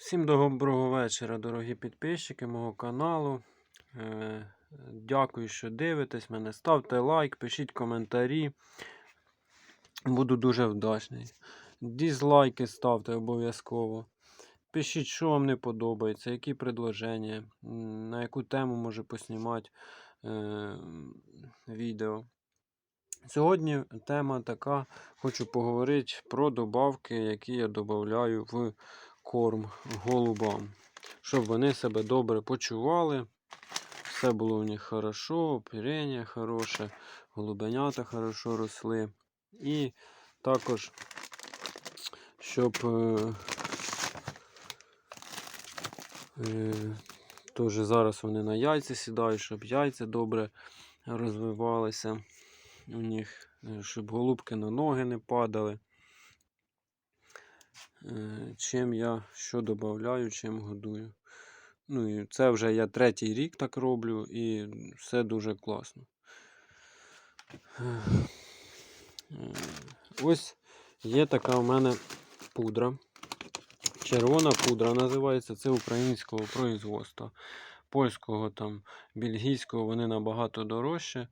Всім доброго вечора, дорогі підписчики мого каналу. Е, Дякую, що дивитесь мене. Ставте лайк, пишіть коментарі. Буду дуже вдячний. Дізлайки ставте обов'язково. Пишіть, що вам не подобається, які предложення, на яку тему може поснімати е, відео. Сьогодні тема така. Хочу поговорити про добавки, які я додаю в корм голубам, щоб вони себе добре почували. Все було у них хорошо, оперення хороше, голубенята хорошо росли. І також, щоб е, е, теж зараз вони на яйця сідають, щоб яйця добре розвивалися у них, е, щоб голубки на ноги не падали. Е, Чим я що додаю, чим годую. Ну і це вже я третій рік так роблю і все дуже класно. Е, Ось є така у мене пудра. Червона пудра називається. Це українського производства. Польського там, бельгійського вони набагато дорожче. Е,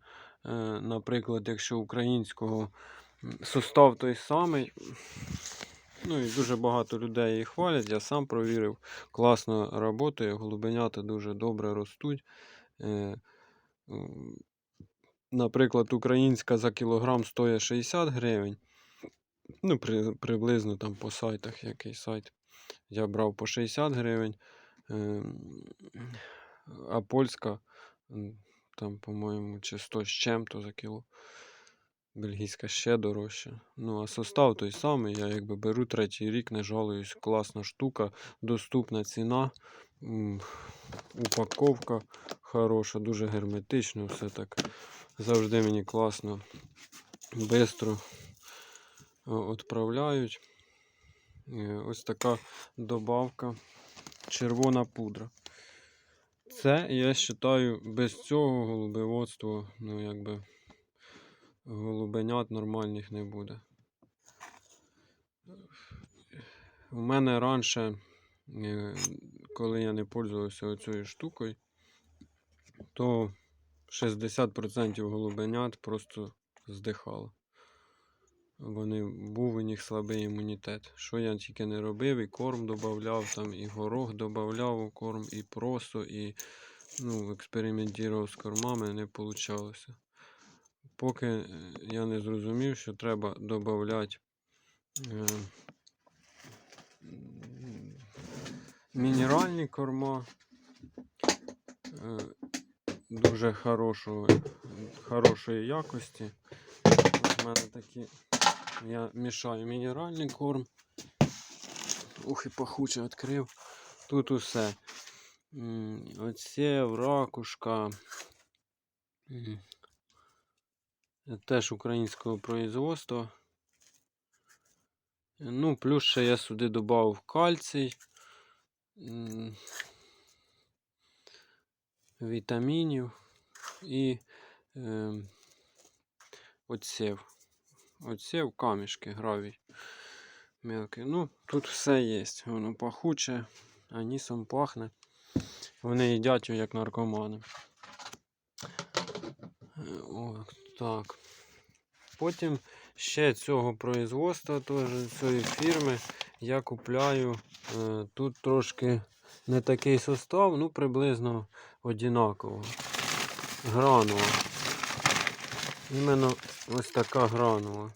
Наприклад, якщо українського м, состав той самий. Ну і дуже багато людей її хвалять. Я сам провірив. Класно працює, голубенята дуже добре ростуть. Е, Наприклад, українська за кілограм стоїть 60 гривень. Ну, при, приблизно там по сайтах, який сайт. Я брав по 60 гривень. Ем, А польська там, по-моєму, чи 100 з чим-то за кіло. Бельгійська ще дорожча. Ну, а состав той самий. Я якби беру третій рік, не жалуюсь. Класна штука, доступна ціна. Упаковка хороша, дуже герметично, все так. Завжди мені класно, відправляють. Е, Ось така добавка. Червона пудра. Це, я вважаю, без цього голубеводство, ну якби голубенят нормальних не буде. У мене раніше, е, коли я не пользувався цією штукою, то 60% голубенят просто здихало. Вони був у них слабий імунітет. Що я тільки не робив, і корм додавав, там, і горох додавав у корм, і просто, і ну, експериментував з кормами, не вийшло. Поки е, я не зрозумів, що треба додавати е, мінеральні корма е, дуже хорошого, хорошої якості. У мене такі я мішаю мінеральний корм. Ух, і пахуче відкрив. Тут усе. М, Оцев, ракушка. Теж українського производства. Ну, плюс ще я сюди додав кальцій. Вітамінів і е, оцев. Оцев камішки, гравій. Мелкий. Ну, тут все є. Воно пахуче, анісом пахне. Вони їдять як наркомани. О, так. Потім ще цього производства, теж цієї фірми, я купляю е, тут трошки не такий состав, ну приблизно однаково. Гранула. Іменно ось така гранула.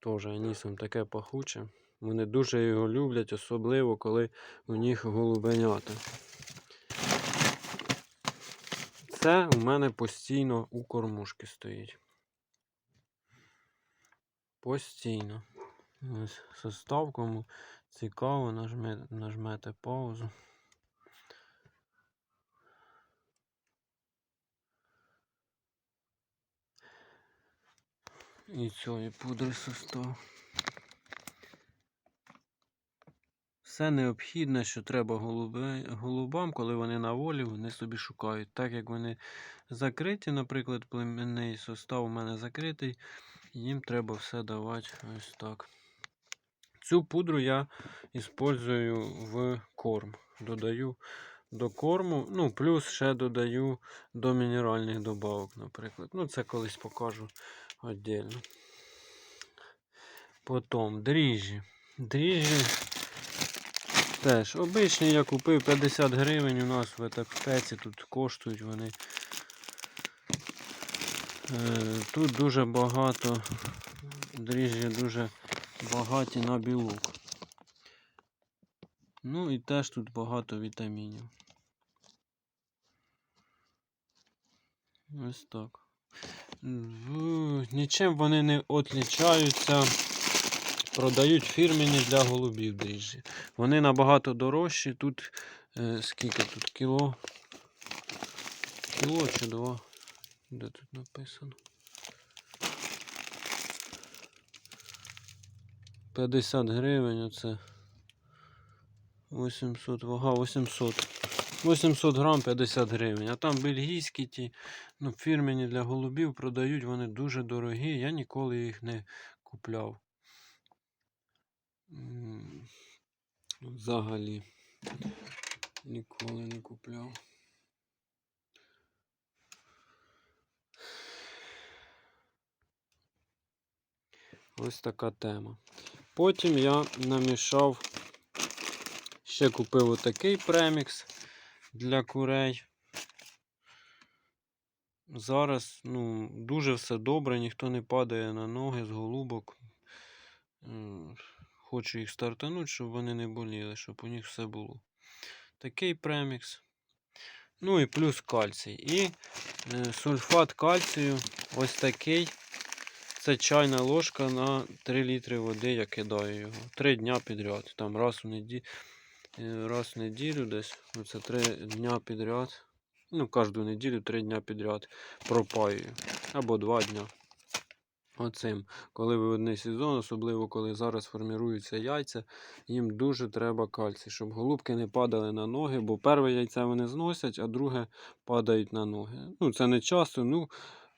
Теж анісом таке пахуче. Вони дуже його люблять, особливо коли у них голубенята. Це у мене постійно у кормушки стоїть. Постійно. Ось состав, кому цікаво, нажме, нажмете паузу. І цієї пудри состав. Все необхідне, що треба голубам, коли вони на волі, вони собі шукають. Так як вони закриті, наприклад, племінний состав у мене закритий, їм треба все давати ось так. Цю пудру я использую в корм. Додаю до корму, ну, плюс ще додаю до мінеральних добавок, наприклад. Ну, це колись покажу віддільно. Потім дріжджі. Дріжджі теж обичні я купив 50 гривень у нас в етапеці тут коштують вони. Е, Тут дуже багато, дріжджі дуже багаті на білок. Ну і теж тут багато вітамінів. Ось так. Нічим вони не відрізняються. Продають фірмені для голубів дріжджі. Вони набагато дорожчі. Тут е, скільки тут? Кіло? Кіло чи два? Де тут написано? 50 гривень оце. 800, вага 800. 800 грам 50 гривень. А там бельгійські ті, ну, фірмені для голубів продають, вони дуже дорогі. Я ніколи їх не купляв. Взагалі. Ніколи не купляв. Ось така тема. Потім я намішав, ще купив отакий премікс для курей. Зараз ну, дуже все добре, ніхто не падає на ноги з голубок. Хочу їх стартанути, щоб вони не боліли, щоб у них все було. Такий премікс. Ну і плюс кальцій. І е, сульфат кальцію ось такий. Це чайна ложка на 3 літри води, я кидаю його. Три дня підряд. Там раз в неділю, раз в неділю десь. Оце три дня підряд. Ну, кожну неділю три дня підряд пропаюю. Або два дня. Оцим. Коли виводний сезон, особливо коли зараз форміруються яйця, їм дуже треба кальцій, щоб голубки не падали на ноги, бо перше яйце вони зносять, а друге падають на ноги. Ну, це не часто, ну,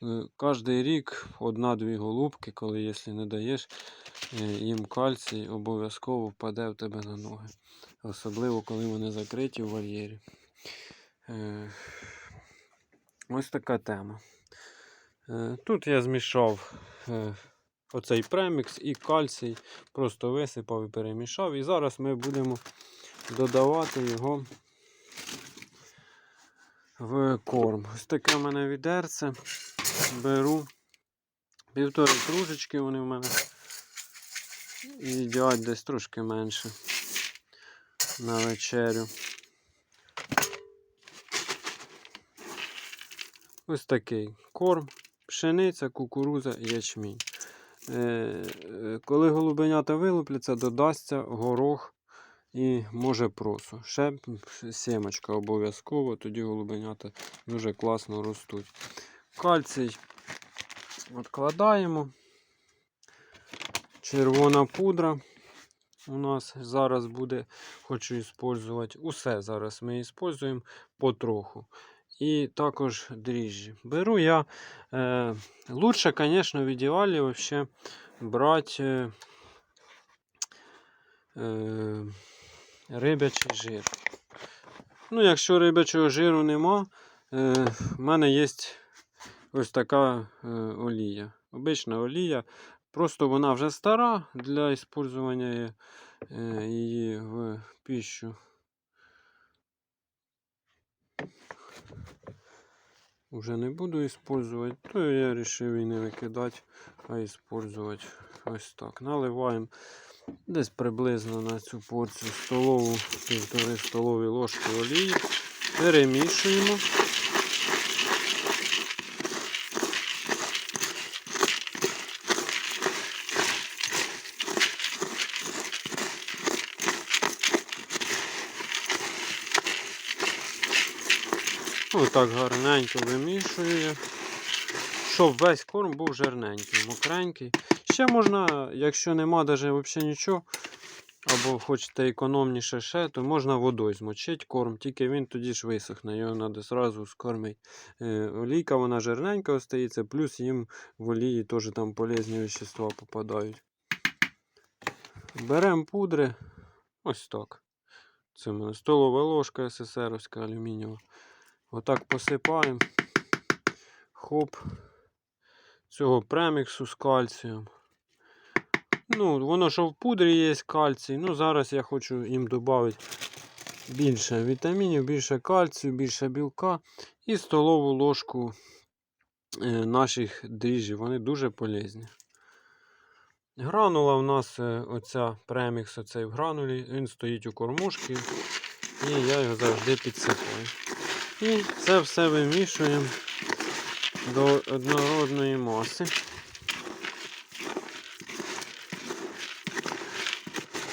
е, кожний рік одна-дві голубки, коли якщо не даєш е, їм кальцій, обов'язково впаде в тебе на ноги. Особливо, коли вони закриті в вольєрі. Е, Ось така тема. Е, Тут я змішав е, оцей премікс і кальцій, просто висипав і перемішав. І зараз ми будемо додавати його в корм. Ось таке в мене відерце. Беру півтори кружечки, вони в мене їдять десь трошки менше на вечерю. Ось такий корм, пшениця, кукуруза, ячмінь. Е, е, Коли голубенята вилупляться, додасться горох і може просо. Ще сімочка обов'язково, тоді голубенята дуже класно ростуть. Кальцій відкладаємо. Червона пудра у нас зараз буде, хочу використовувати. Усе зараз ми використовуємо потроху. І також дріжджі. Беру я. Е, лучше, звісно, в ідеалі вообще брати е, е, рибячий жир. Ну, якщо рибячого жиру нема, е, в мене є ось така е, олія. Обична олія. Просто вона вже стара для використання е, її в пищу. Уже не буду использовать, то я вирішив і не викидати, а использовать ось так. Наливаємо десь приблизно на цю порцію столову, півтори столові ложки олії. Перемішуємо. Отак гарненько вимішую, щоб весь корм був жирненький, мокренький. Ще можна, якщо нема навіть взагалі нічого, або хочете економніше ще, то можна водою змочити корм, тільки він тоді ж висохне, його треба зразу скормити. Е, олійка вона жирненька остається, плюс їм в олії теж там полезні вещества попадають. Беремо пудри. Ось так. Це в мене столова ложка СССРівська алюмінієва. Отак посипаємо. Хоп. Цього преміксу з кальцієм. Ну, воно що в пудрі є кальцій. Ну, зараз я хочу їм додати більше вітамінів, більше кальцію, більше білка і столову ложку е, наших дріжджів. Вони дуже полезні. Гранула у нас е, оця премікс, оцей в гранулі, він стоїть у кормушці, і я його завжди підсипаю. І це все вимішуємо до однородної маси.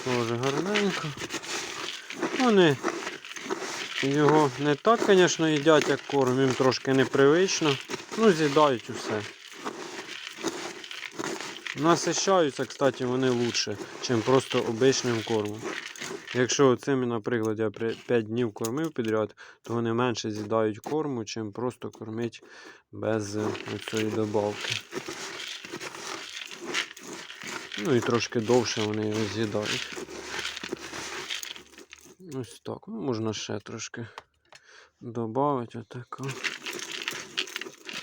Тоже гарненько. Вони його не так, звісно, їдять, як корм, їм трошки непривично. Ну, з'їдають усе. Насищаються, кстати, вони лучше, ніж просто обичним кормом. Якщо цими, наприклад, я 5 днів кормив підряд, то вони менше з'їдають корму, чим просто кормить без е, цієї добавки. Ну і трошки довше вони його з'їдають. Ось так. Ну, можна ще трошки додати отако.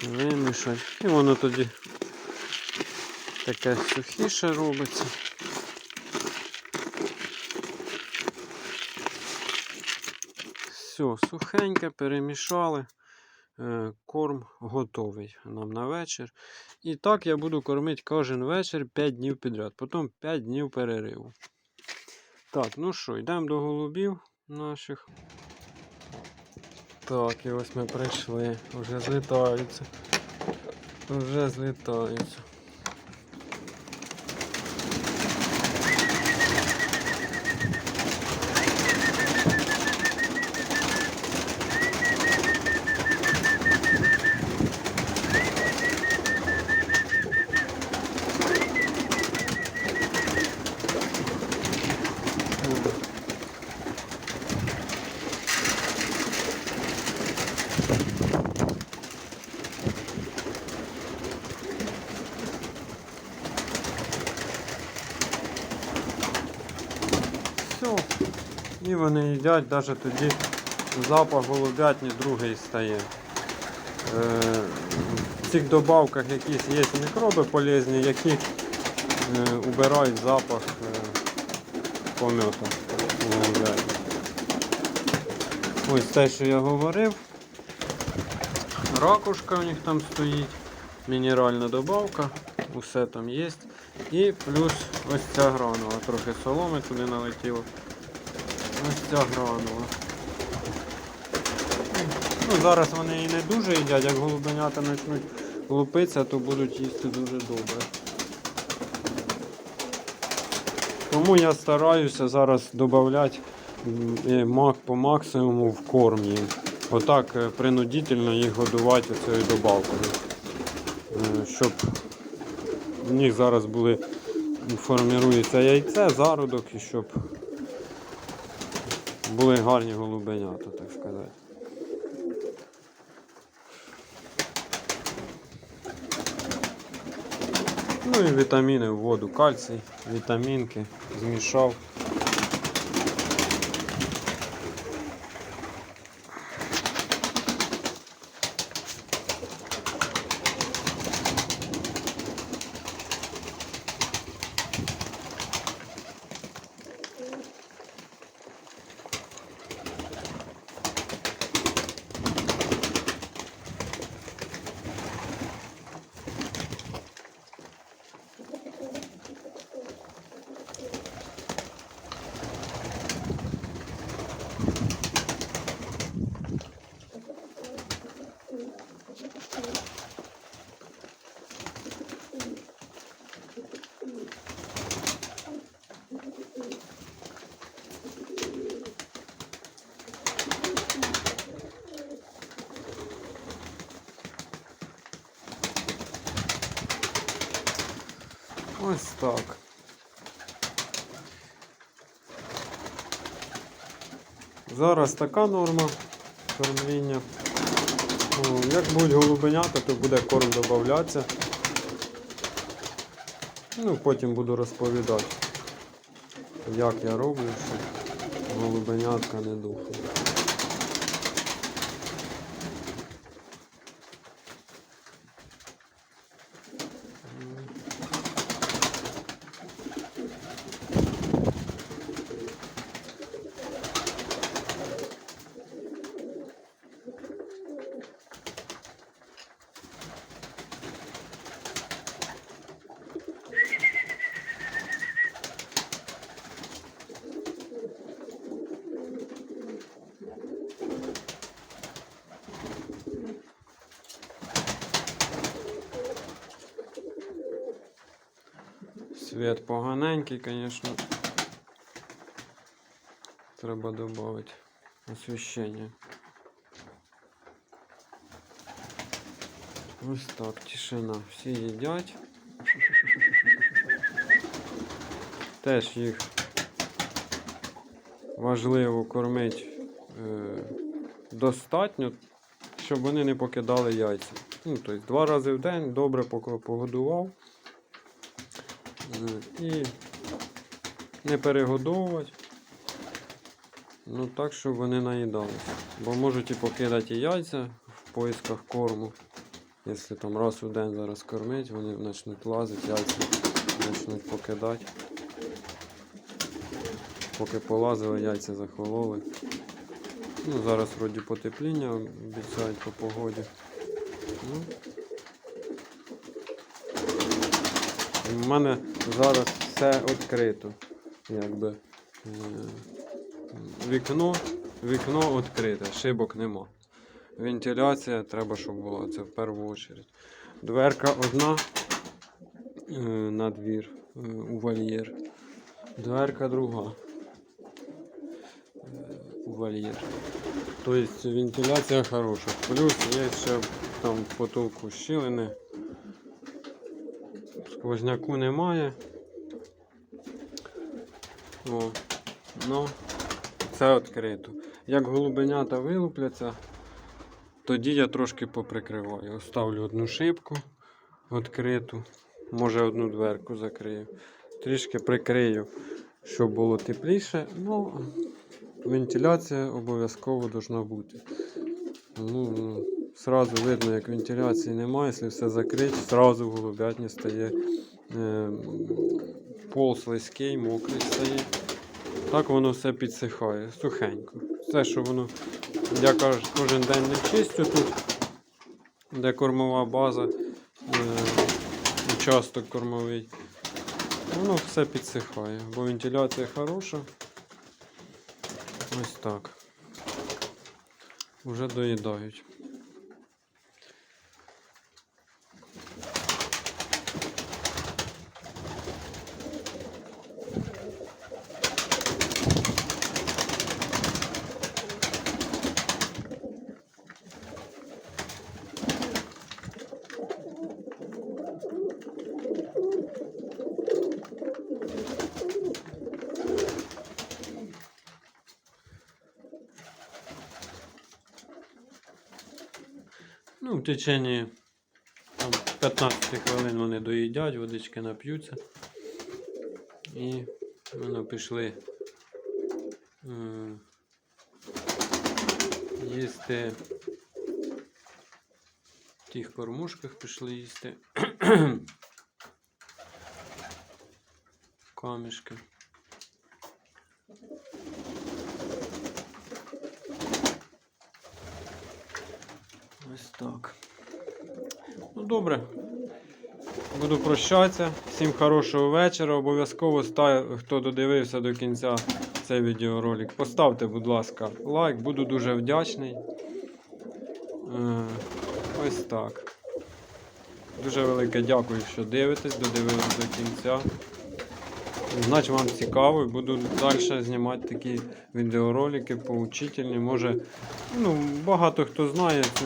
Вимішати. І воно тоді таке сухіше робиться. Все, сухеньке, перемішали. Е, Корм готовий нам на вечір. І так я буду кормити кожен вечір 5 днів підряд. Потім 5 днів перериву. Так, ну що, йдемо до голубів наших. Так, і ось ми прийшли. Вже злітаються. Вже злітаються. Все. І вони їдять, навіть тоді запах голубятні другий стає. Е, в цих добавках якісь є мікроби полезні, які е, убирають запах е, помета. Ось те, що я говорив. Ракушка у них там стоїть, мінеральна добавка, усе там є. І плюс ось ця гранула. Трохи соломи туди налетіло. Ось ця гранула. Ну, зараз вони її не дуже їдять, як голубенята почнуть лупитися, то будуть їсти дуже добре. Тому я стараюся зараз додати мак по максимуму в корм їм. Отак е, принудительно їх годувати цією добавкою. Е, Щоб в них зараз були формірується яйце, зародок і щоб були гарні голубенята, так сказати. Ну і вітаміни в воду, кальцій, вітамінки, змішав. Ось так. Зараз така норма кормління. Як будуть голубенята, то буде корм додатися. Ну, потім буду розповідати. як я роблю, щоб голубенятка не дохла. Світ поганенький, звісно. Треба додати освіщення. Ось так, тишина. Всі їдять. Теж їх важливо кормити е, достатньо, щоб вони не покидали яйця. Ну, тобто два рази в день добре погодував. І не перегодовувати. Ну так, щоб вони наїдалися. Бо можуть і покидати яйця в поисках корму. Якщо там раз у день зараз кормить, вони почнуть лазити, яйця почнуть покидати. Поки полазили, яйця захололи. Ну, зараз вроді потепління обіцяють по погоді. Ну, У мене зараз все відкрито. Якби е, вікно, вікно відкрите, шибок нема. Вентиляція треба, щоб була, це в першу чергу. Дверка одна е, на двір е, у вольєр. Дверка друга у вольєр. Тобто вентиляція хороша. Плюс є ще там в потолку щілини. Сквозняку немає. О, ну, це відкрито. Як голубенята вилупляться, тоді я трошки поприкриваю. Оставлю одну шибку відкриту, може одну дверку закрию. Трішки прикрию, щоб було тепліше. Ну, вентиляція обов'язково повинна бути. Ну, сразу видно, як вентиляції немає, якщо все закрити, сразу в голубятні стає е, пол слизький, мокрий стає. Так воно все підсихає, сухенько. Все, що воно, я кажу, кожен день не чистю тут, де кормова база, е, участок кормовий. Воно все підсихає, бо вентиляція хороша. Ось так. Уже доїдають. В течение там, 15 хвилин вони доїдять, водички нап'ються. І воно пішли їсти в тих кормушках пішли їсти. Камішки. Ось так. Ну добре. Буду прощатися. Всім хорошого вечора. Обов'язково хто додивився до кінця цей відеоролик. Поставте, будь ласка, лайк, буду дуже вдячний. Е, Ось так. Дуже велике дякую, що дивитесь, додивились до кінця. Значить вам цікаво буду далі знімати такі відеоролики поучительні. Може, ну, багато хто знає цю,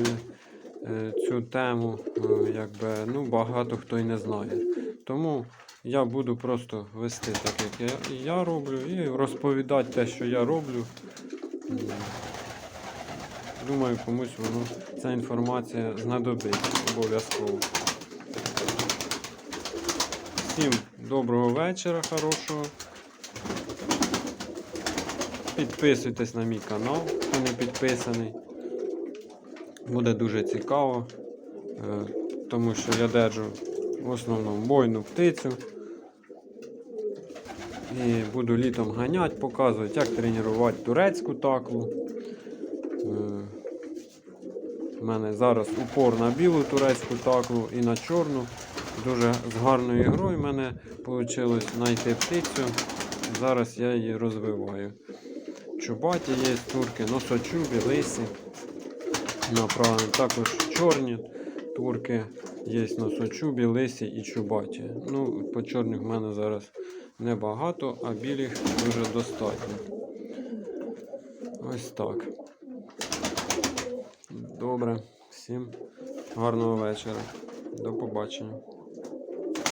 е, е, цю тему, е, якби, ну, багато хто і не знає. Тому я буду просто вести так, як я, я роблю, і розповідати те, що я роблю. Думаю, комусь воно ця інформація знадобиться обов'язково. Всім доброго вечора, хорошого. Підписуйтесь на мій канал, хто не підписаний. Буде дуже цікаво, е, тому що я держу в основному бойну птицю. І буду літом ганяти, показувати, як тренувати турецьку таклу. Е, У мене зараз упор на білу турецьку таклу і на чорну. Дуже з гарною грою в мене вийшло знайти птицю. Зараз я її розвиваю. Чубаті є турки, носочубі, лисі. Направлені. Також чорні турки є носочубі, лисі і чубаті. Ну, по чорних в мене зараз небагато, а білих дуже достатньо. Ось так. Добре. Всім гарного вечора. До побачення.